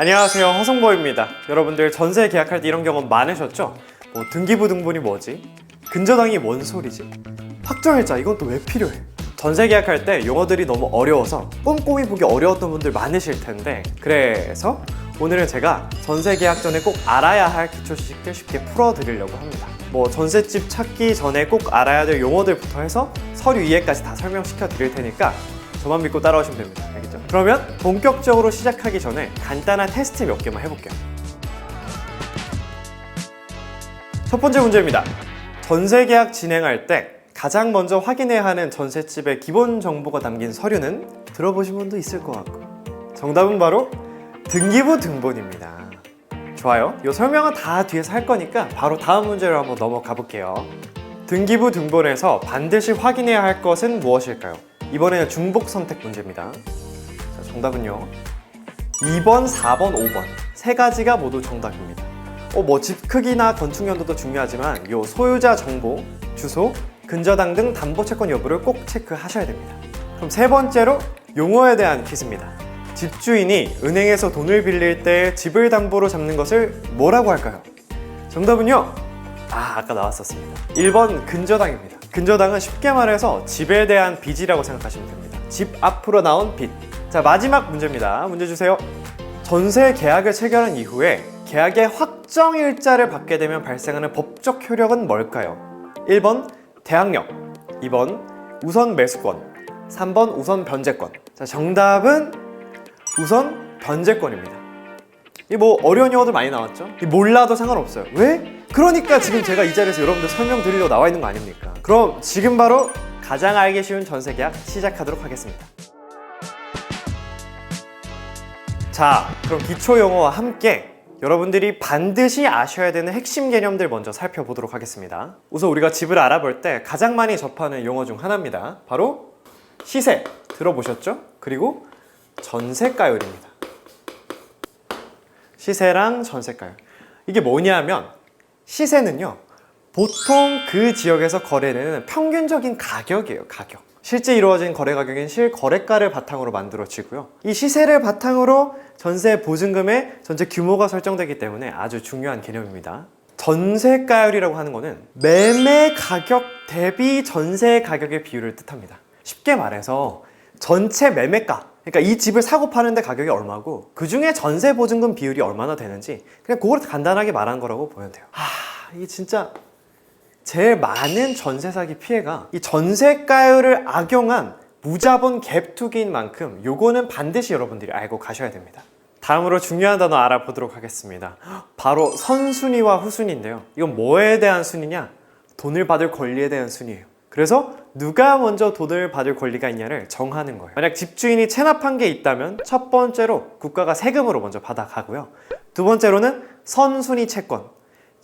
안녕하세요 허성보입니다 여러분들 전세 계약할 때 이런 경험 많으셨죠? 뭐 등기부 등본이 뭐지? 근저당이 뭔 소리지? 확정일자 이건 또 왜 필요해? 전세 계약할 때 용어들이 너무 어려워서 꼼꼼히 보기 어려웠던 분들 많으실 텐데 그래서 오늘은 제가 전세 계약 전에 꼭 알아야 할 기초 지식들 쉽게 풀어드리려고 합니다 뭐 전셋집 찾기 전에 꼭 알아야 될 용어들부터 해서 서류 이해까지 다 설명시켜 드릴 테니까 저만 믿고 따라오시면 됩니다. 알겠죠? 그러면 본격적으로 시작하기 전에 간단한 테스트 몇 개만 해볼게요. 첫 번째 문제입니다. 전세 계약 진행할 때 가장 먼저 확인해야 하는 전셋집의 기본 정보가 담긴 서류는 들어보신 분도 있을 것 같고 정답은 바로 등기부 등본입니다. 좋아요. 이 설명은 다 뒤에서 할 거니까 바로 다음 문제로 한번 넘어가 볼게요. 등기부 등본에서 반드시 확인해야 할 것은 무엇일까요? 이번에는 중복 선택 문제입니다. 자, 정답은요. 2번, 4번, 5번 세 가지가 모두 정답입니다. 어, 뭐 집 크기나 건축 연도도 중요하지만 요 소유자 정보, 주소, 근저당 등 담보 채권 여부를 꼭 체크하셔야 됩니다. 그럼 세 번째로 용어에 대한 퀴즈입니다. 집주인이 은행에서 돈을 빌릴 때 집을 담보로 잡는 것을 뭐라고 할까요? 정답은요. 아, 아까 나왔었습니다. 1번 근저당입니다. 근저당은 쉽게 말해서 집에 대한 빚이라고 생각하시면 됩니다. 집 앞으로 나온 빚. 자, 마지막 문제입니다. 문제 주세요. 전세 계약을 체결한 이후에 계약의 확정 일자를 받게 되면 발생하는 법적 효력은 뭘까요? 1번 대항력, 2번 우선 매수권, 3번 우선 변제권. 자, 정답은 우선 변제권입니다. 이뭐 어려운 용어도 많이 나왔죠? 이 몰라도 상관없어요. 왜? 그러니까 지금 제가 이 자리에서 여러분들 설명드리려고 나와 있는 거 아닙니까? 그럼 지금 바로 가장 알기 쉬운 전세 계약 시작하도록 하겠습니다. 자, 그럼 기초 용어와 함께 여러분들이 반드시 아셔야 되는 핵심 개념들 먼저 살펴보도록 하겠습니다. 우선 우리가 집을 알아볼 때 가장 많이 접하는 용어 중 하나입니다. 바로 시세 들어보셨죠? 그리고 전세가율입니다. 시세랑 전세가율. 이게 뭐냐면 시세는요. 보통 그 지역에서 거래되는 평균적인 가격이에요, 가격. 실제 이루어진 거래 가격인 실거래가를 바탕으로 만들어지고요. 이 시세를 바탕으로 전세 보증금의 전체 규모가 설정되기 때문에 아주 중요한 개념입니다. 전세가율이라고 하는 거는 매매 가격 대비 전세 가격의 비율을 뜻합니다. 쉽게 말해서 전체 매매가 그러니까 이 집을 사고 파는데 가격이 얼마고 그 중에 전세 보증금 비율이 얼마나 되는지 그냥 그걸 간단하게 말한 거라고 보면 돼요. 아, 이게 진짜 제일 많은 전세 사기 피해가 이 전세가율을 악용한 무자본 갭 투기인 만큼 요거는 반드시 여러분들이 알고 가셔야 됩니다. 다음으로 중요한 단어 알아보도록 하겠습니다. 바로 선순위와 후순위인데요. 이건 뭐에 대한 순위냐? 돈을 받을 권리에 대한 순위예요. 그래서 누가 먼저 돈을 받을 권리가 있냐를 정하는 거예요. 만약 집주인이 체납한 게 있다면 첫 번째로 국가가 세금으로 먼저 받아가고요. 두 번째로는 선순위 채권.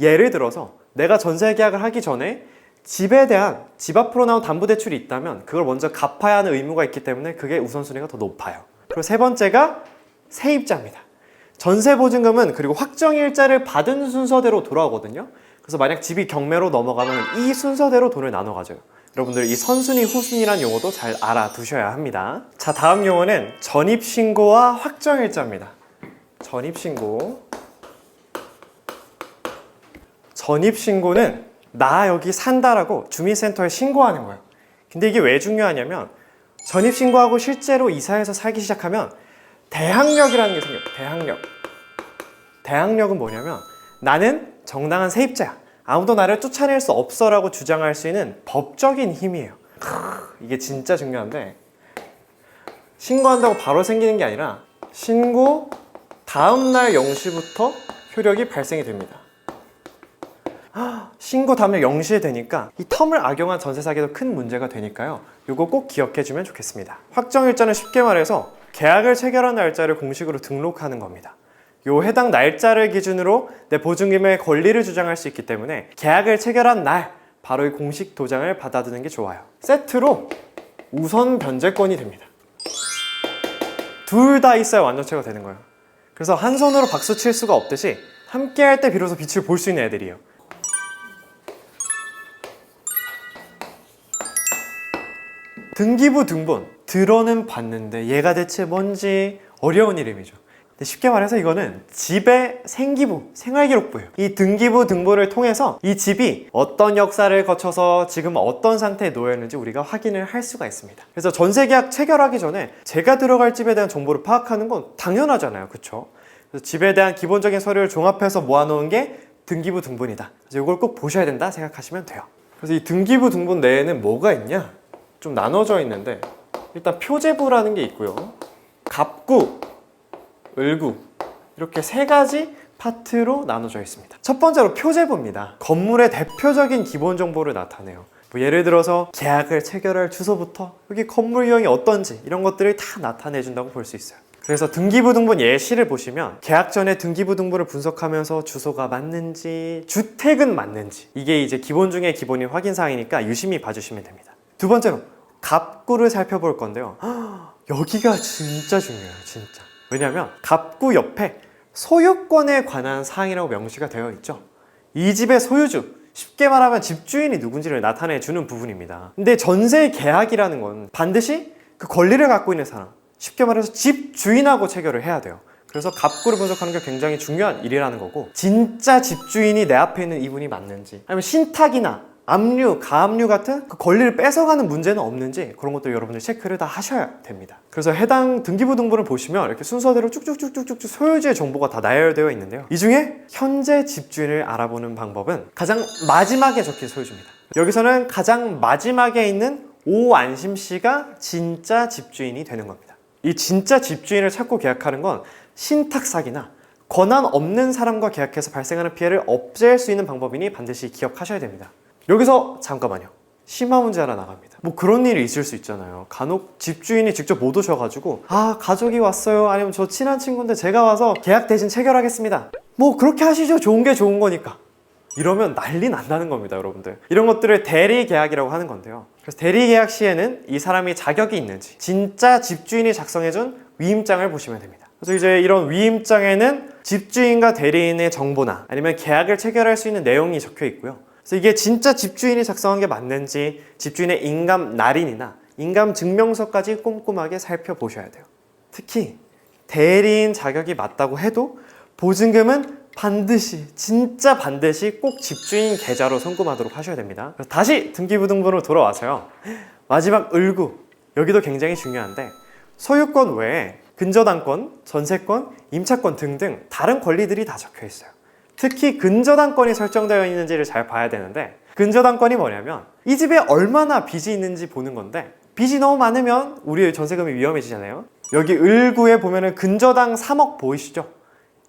예를 들어서 내가 전세 계약을 하기 전에 집에 대한 집 앞으로 나온 담보 대출이 있다면 그걸 먼저 갚아야 하는 의무가 있기 때문에 그게 우선순위가 더 높아요. 그리고 세 번째가 세입자입니다. 전세 보증금은 그리고 확정 일자를 받은 순서대로 돌아오거든요. 그래서 만약 집이 경매로 넘어가면 이 순서대로 돈을 나눠 가져요. 여러분들 이 선순위 후순위란 용어도 잘 알아두셔야 합니다. 자, 다음 용어는 전입 신고와 확정 일자입니다. 전입 신고. 전입 신고는 나 여기 산다라고 주민센터에 신고하는 거예요. 근데 이게 왜 중요하냐면 전입 신고하고 실제로 이사해서 살기 시작하면 대항력이라는 게 생겨요. 대항력. 대항력은 뭐냐면 나는 정당한 세입자야. 아무도 나를 쫓아낼 수 없어라고 주장할 수 있는 법적인 힘이에요. 크, 이게 진짜 중요한데 신고한다고 바로 생기는 게 아니라 신고 다음 날 0시부터 효력이 발생이 됩니다. 신고 다음 날 0시에 되니까 이 텀을 악용한 전세 사기도 큰 문제가 되니까요. 이거 꼭 기억해 주면 좋겠습니다. 확정 일자는 쉽게 말해서 계약을 체결한 날짜를 공식으로 등록하는 겁니다. 요 해당 날짜를 기준으로 내 보증금의 권리를 주장할 수 있기 때문에 계약을 체결한 날 바로 이 공식 도장을 받아두는 게 좋아요. 세트로 우선 변제권이 됩니다. 둘 다 있어야 완전체가 되는 거예요. 그래서 한 손으로 박수 칠 수가 없듯이 함께 할 때 비로소 빛을 볼 수 있는 애들이에요. 등기부 등본 들어는 봤는데 얘가 대체 뭔지 어려운 이름이죠. 쉽게 말해서 이거는 집의 생기부, 생활기록부예요. 이 등기부 등본을 통해서 이 집이 어떤 역사를 거쳐서 지금 어떤 상태에 놓여 있는지 우리가 확인을 할 수가 있습니다. 그래서 전세 계약 체결하기 전에 제가 들어갈 집에 대한 정보를 파악하는 건 당연하잖아요. 그렇죠? 집에 대한 기본적인 서류를 종합해서 모아놓은 게 등기부 등본이다. 그래서 이걸 꼭 보셔야 된다 생각하시면 돼요. 그래서 이 등기부 등본 내에는 뭐가 있냐? 좀 나눠져 있는데 일단 표제부라는 게 있고요. 갑구, 을구 이렇게 세 가지 파트로 나눠져 있습니다. 첫 번째로 표제부입니다. 건물의 대표적인 기본 정보를 나타내요. 뭐 예를 들어서 계약을 체결할 주소부터 여기 건물 유형이 어떤지 이런 것들을 다 나타내 준다고 볼 수 있어요. 그래서 등기부등본 예시를 보시면 계약 전에 등기부등본을 분석하면서 주소가 맞는지 주택은 맞는지 이게 이제 기본 중에 기본인 확인 사항이니까 유심히 봐주시면 됩니다. 두 번째로 갑구를 살펴볼 건데요. 여기가 진짜 중요해요, 진짜. 왜냐하면 갑구 옆에 소유권에 관한 사항이라고 명시가 되어 있죠. 이 집의 소유주, 쉽게 말하면 집주인이 누군지를 나타내 주는 부분입니다. 근데 전세 계약이라는 건 반드시 그 권리를 갖고 있는 사람, 쉽게 말해서 집주인하고 체결을 해야 돼요. 그래서 갑구를 분석하는 게 굉장히 중요한 일이라는 거고 진짜 집주인이 내 앞에 있는 이분이 맞는지 아니면 신탁이나 압류, 가압류 같은 그 권리를 뺏어가는 문제는 없는지 그런 것들 여러분들 체크를 다 하셔야 됩니다. 그래서 해당 등기부 등본을 보시면 이렇게 순서대로 쭉쭉쭉쭉쭉 소유주의 정보가 다 나열되어 있는데요. 이 중에 현재 집주인을 알아보는 방법은 가장 마지막에 적힌 소유주입니다. 여기서는 가장 마지막에 있는 오안심 씨가 진짜 집주인이 되는 겁니다. 이 진짜 집주인을 찾고 계약하는 건 신탁 사기나 권한 없는 사람과 계약해서 발생하는 피해를 없앨 수 있는 방법이니 반드시 기억하셔야 됩니다. 여기서 잠깐만요. 심화 문제 하나 나갑니다. 뭐 그런 일이 있을 수 있잖아요. 간혹 집주인이 직접 못 오셔가지고 아 가족이 왔어요. 아니면 저 친한 친구인데 제가 와서 계약 대신 체결하겠습니다. 뭐 그렇게 하시죠. 좋은 게 좋은 거니까. 이러면 난리 난다는 겁니다, 여러분들. 이런 것들을 대리 계약이라고 하는 건데요. 그래서 대리 계약 시에는 이 사람이 자격이 있는지 진짜 집주인이 작성해준 위임장을 보시면 됩니다. 그래서 이제 이런 위임장에는 집주인과 대리인의 정보나 아니면 계약을 체결할 수 있는 내용이 적혀 있고요. 그래서 이게 진짜 집주인이 작성한 게 맞는지 집주인의 인감 날인이나 인감 증명서까지 꼼꼼하게 살펴보셔야 돼요. 특히 대리인 자격이 맞다고 해도 보증금은 반드시 진짜 반드시 꼭 집주인 계좌로 송금하도록 하셔야 됩니다. 다시 등기부등본으로 돌아와서요. 마지막 을구 여기도 굉장히 중요한데 소유권 외에 근저당권, 전세권, 임차권 등등 다른 권리들이 다 적혀 있어요. 특히 근저당권이 설정되어 있는지를 잘 봐야 되는데 근저당권이 뭐냐면 이 집에 얼마나 빚이 있는지 보는 건데 빚이 너무 많으면 우리의 전세금이 위험해지잖아요. 여기 을구에 보면은 근저당 3억 보이시죠?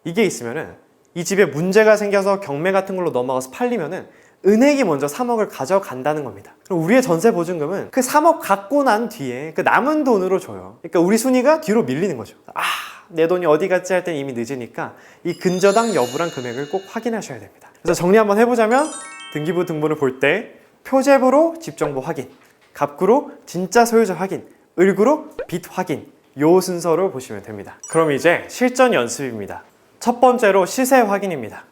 이게 있으면은 이 집에 문제가 생겨서 경매 같은 걸로 넘어가서 팔리면은 은행이 먼저 3억을 가져간다는 겁니다. 그럼 우리의 전세 보증금은 그 3억 갖고 난 뒤에 그 남은 돈으로 줘요. 그러니까 우리 순위가 뒤로 밀리는 거죠. 아, 내 돈이 어디 갔지 할 땐 이미 늦으니까 이 근저당 여부란 금액을 꼭 확인하셔야 됩니다. 그래서 정리 한번 해보자면 등기부 등본을 볼 때 표제부로 집 정보 확인, 갑구로 진짜 소유자 확인, 을구로 빚 확인 요 순서로 보시면 됩니다. 그럼 이제 실전 연습입니다. 첫 번째로 시세 확인입니다.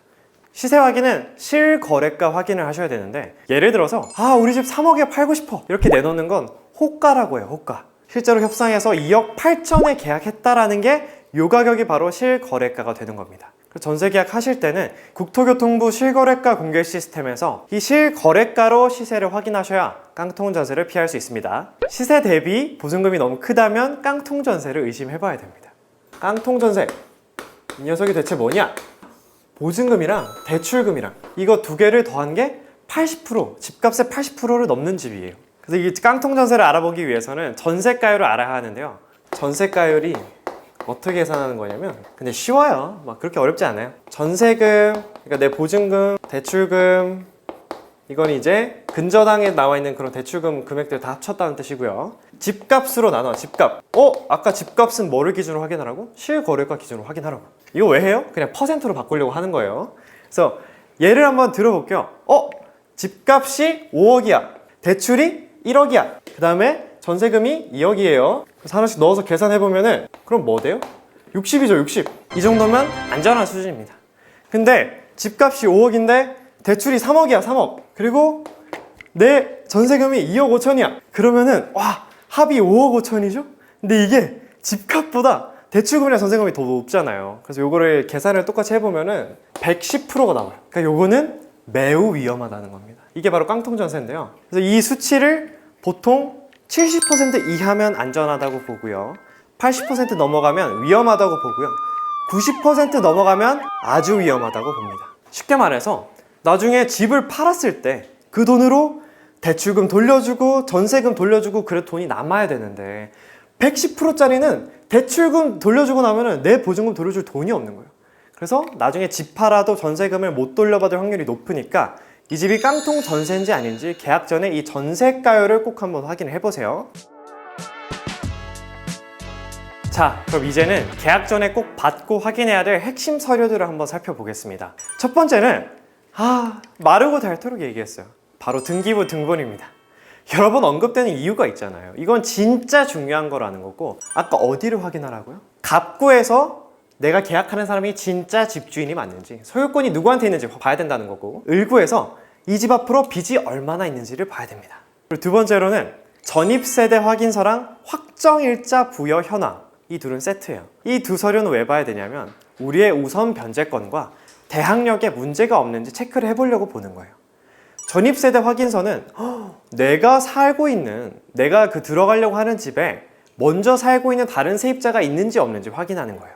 시세 확인은 실거래가 확인을 하셔야 되는데 예를 들어서 아 우리 집 3억에 팔고 싶어 이렇게 내놓는 건 호가라고 해요 호가 실제로 협상해서 2억 8천에 계약했다라는 게 요 가격이 바로 실거래가가 되는 겁니다. 전세 계약 하실 때는 국토교통부 실거래가 공개 시스템에서 이 실거래가로 시세를 확인하셔야 깡통 전세를 피할 수 있습니다. 시세 대비 보증금이 너무 크다면 깡통 전세를 의심해 봐야 됩니다. 깡통 전세. 이 녀석이 대체 뭐냐? 보증금이랑 대출금이랑 이거 두 개를 더한 게 80% 집값의 80%를 넘는 집이에요. 그래서 이 깡통 전세를 알아보기 위해서는 전세가율을 알아야 하는데요. 전세가율이 어떻게 계산하는 거냐면 근데 쉬워요. 막 그렇게 어렵지 않아요. 전세금, 그러니까 내 보증금, 대출금 이건 이제 근저당에 나와 있는 그런 대출금 금액들 다 합쳤다는 뜻이고요. 집값으로 나눠 집값. 어? 아까 집값은 뭐를 기준으로 확인하라고? 실거래가 기준으로 확인하라고. 이거 왜 해요? 그냥 퍼센트로 바꾸려고 하는 거예요. 그래서 예를 한번 들어볼게요. 어? 집값이 5억이야. 대출이 1억이야. 그 다음에 전세금이 2억이에요. 그래서 하나씩 넣어서 계산해보면은 그럼 뭐 돼요? 60이죠, 60. 이 정도면 안전한 수준입니다. 근데 집값이 5억인데 대출이 3억이야, 3억. 그리고 내 전세금이 2억 5천이야. 그러면은 와 합이 5억 5천이죠? 근데 이게 집값보다 대출금이랑 전세금이 더 높잖아요. 그래서 요거를 계산을 똑같이 해보면은 110%가 나와요. 그러니까 요거는 매우 위험하다는 겁니다. 이게 바로 깡통 전세인데요. 그래서 이 수치를 보통 70% 이하면 안전하다고 보고요. 80% 넘어가면 위험하다고 보고요. 90% 넘어가면 아주 위험하다고 봅니다. 쉽게 말해서 나중에 집을 팔았을 때 그 돈으로 대출금 돌려주고 전세금 돌려주고 그래 돈이 남아야 되는데 110%짜리는 대출금 돌려주고 나면은 내 보증금 돌려줄 돈이 없는 거예요. 그래서 나중에 집 팔아도 전세금을 못 돌려받을 확률이 높으니까 이 집이 깡통 전세인지 아닌지 계약 전에 이 전세가율을 꼭 한번 확인해 보세요. 자, 그럼 이제는 계약 전에 꼭 받고 확인해야 될 핵심 서류들을 한번 살펴보겠습니다. 첫 번째는 아, 마르고 닳도록 얘기했어요. 바로 등기부 등본입니다. 여러 번 언급되는 이유가 있잖아요. 이건 진짜 중요한 거라는 거고 아까 어디를 확인하라고요? 갑구에서 내가 계약하는 사람이 진짜 집주인이 맞는지 소유권이 누구한테 있는지 봐야 된다는 거고 을구에서 이 집 앞으로 빚이 얼마나 있는지를 봐야 됩니다. 그리고 두 번째로는 전입세대 확인서랑 확정일자 부여 현황 이 둘은 세트예요. 이 두 서류는 왜 봐야 되냐면 우리의 우선 변제권과 대항력에 문제가 없는지 체크를 해보려고 보는 거예요. 전입세대 확인서는 허, 내가 살고 있는 내가 그 들어가려고 하는 집에 먼저 살고 있는 다른 세입자가 있는지 없는지 확인하는 거예요.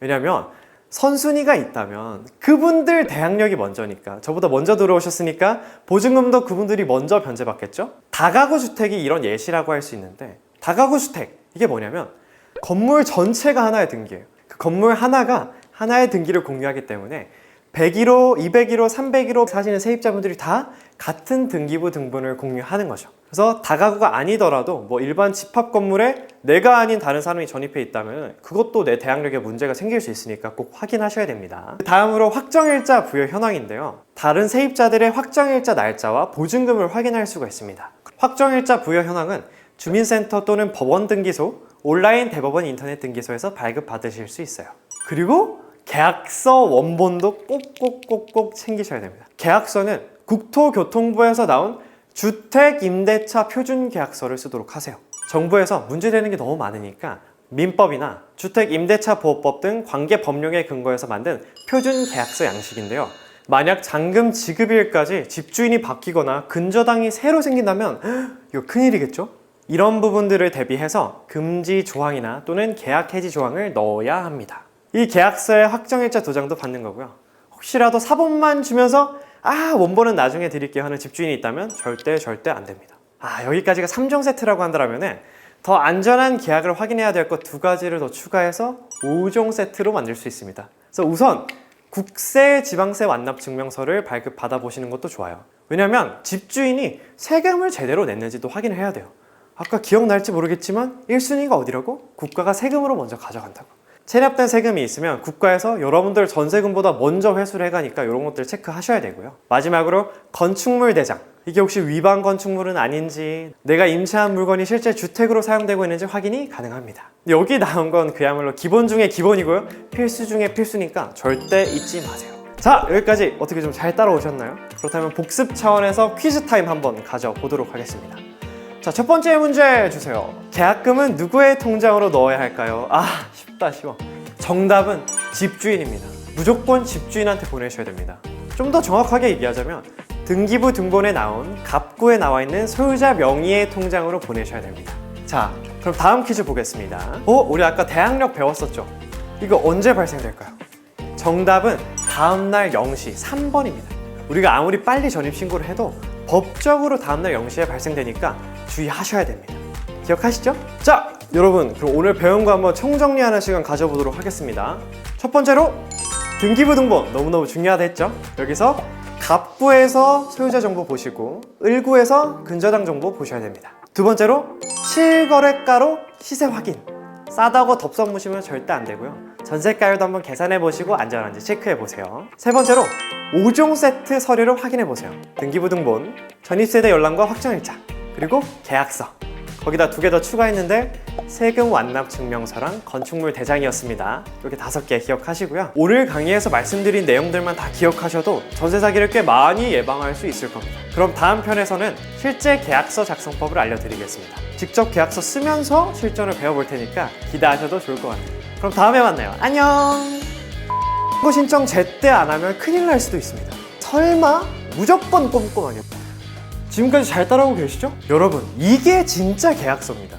왜냐하면 선순위가 있다면 그분들 대항력이 먼저니까 저보다 먼저 들어오셨으니까 보증금도 그분들이 먼저 변제받겠죠? 다가구 주택이 이런 예시라고 할 수 있는데 다가구 주택 이게 뭐냐면 건물 전체가 하나의 등기예요. 그 건물 하나가 하나의 등기를 공유하기 때문에 101호, 201호, 301호 사시는 세입자분들이 다 같은 등기부 등본을 공유하는 거죠. 그래서 다가구가 아니더라도 뭐 일반 집합 건물에 내가 아닌 다른 사람이 전입해 있다면 그것도 내 대항력에 문제가 생길 수 있으니까 꼭 확인하셔야 됩니다. 다음으로 확정일자 부여 현황인데요. 다른 세입자들의 확정일자 날짜와 보증금을 확인할 수가 있습니다. 확정일자 부여 현황은 주민센터 또는 법원 등기소, 온라인 대법원 인터넷 등기소에서 발급받으실 수 있어요. 그리고 계약서 원본도 꼭꼭꼭꼭 챙기셔야 됩니다. 계약서는 국토교통부에서 나온 주택 임대차 표준 계약서를 쓰도록 하세요. 정부에서 문제되는 게 너무 많으니까 민법이나 주택 임대차 보호법 등 관계 법령에 근거해서 만든 표준 계약서 양식인데요. 만약 잔금 지급일까지 집주인이 바뀌거나 근저당이 새로 생긴다면 헉, 이거 큰일이겠죠? 이런 부분들을 대비해서 금지 조항이나 또는 계약 해지 조항을 넣어야 합니다. 이 계약서에 확정일자 도장도 받는 거고요. 혹시라도 사본만 주면서 아 원본은 나중에 드릴게요 하는 집주인이 있다면 절대 절대 안 됩니다. 아 여기까지가 3종 세트라고 한다면 더 안전한 계약을 확인해야 될 것 두 가지를 더 추가해서 5종 세트로 만들 수 있습니다. 그래서 우선 국세 지방세 완납 증명서를 발급 받아 보시는 것도 좋아요. 왜냐하면 집주인이 세금을 제대로 냈는지도 확인을 해야 돼요. 아까 기억날지 모르겠지만 1순위가 어디라고? 국가가 세금으로 먼저 가져간다고. 체납된 세금이 있으면 국가에서 여러분들 전세금보다 먼저 회수를 해가니까 이런 것들 체크하셔야 되고요. 마지막으로 건축물 대장. 이게 혹시 위반 건축물은 아닌지, 내가 임차한 물건이 실제 주택으로 사용되고 있는지 확인이 가능합니다. 여기 나온 건 그야말로 기본 중에 기본이고요. 필수 중에 필수니까 절대 잊지 마세요. 자, 여기까지 어떻게 좀 잘 따라오셨나요? 그렇다면 복습 차원에서 퀴즈 타임 한번 가져보도록 하겠습니다. 자, 첫 번째 문제 주세요. 계약금은 누구의 통장으로 넣어야 할까요? 아, 쉽다, 쉬워. 정답은 집주인입니다. 무조건 집주인한테 보내셔야 됩니다. 좀 더 정확하게 얘기하자면 등기부 등본에 나온 갑구에 나와 있는 소유자 명의의 통장으로 보내셔야 됩니다. 자, 그럼 다음 퀴즈 보겠습니다. 어, 우리 아까 대항력 배웠었죠? 이거 언제 발생될까요? 정답은 다음날 0시 3번입니다. 우리가 아무리 빨리 전입신고를 해도 법적으로 다음날 0시에 발생되니까 주의하셔야 됩니다. 기억하시죠? 자, 여러분, 그럼 오늘 배운 거 한번 총정리하는 시간 가져보도록 하겠습니다. 첫 번째로 등기부 등본 너무너무 중요하다 했죠? 여기서 갑구에서 소유자 정보 보시고 을구에서 근저당 정보 보셔야 됩니다. 두 번째로 실거래가로 시세 확인. 싸다고 덥석 무시면 절대 안 되고요. 전세가율도 한번 계산해 보시고 안전한지 체크해 보세요. 세 번째로 5종 세트 서류를 확인해 보세요. 등기부 등본, 전입세대 열람과 확정일자, 그리고 계약서. 거기다 두 개 더 추가했는데 세금 완납 증명서랑 건축물 대장이었습니다. 이렇게 다섯 개 기억하시고요. 오늘 강의에서 말씀드린 내용들만 다 기억하셔도 전세 사기를 꽤 많이 예방할 수 있을 겁니다. 그럼 다음 편에서는 실제 계약서 작성법을 알려드리겠습니다. 직접 계약서 쓰면서 실전을 배워볼 테니까 기대하셔도 좋을 것 같아요. 그럼 다음에 만나요. 안녕. 신청 제때 안 하면 큰일 날 수도 있습니다. 설마 무조건 꼼꼼하게. 지금까지 잘 따라오고 계시죠? 여러분, 이게 진짜 계약서입니다.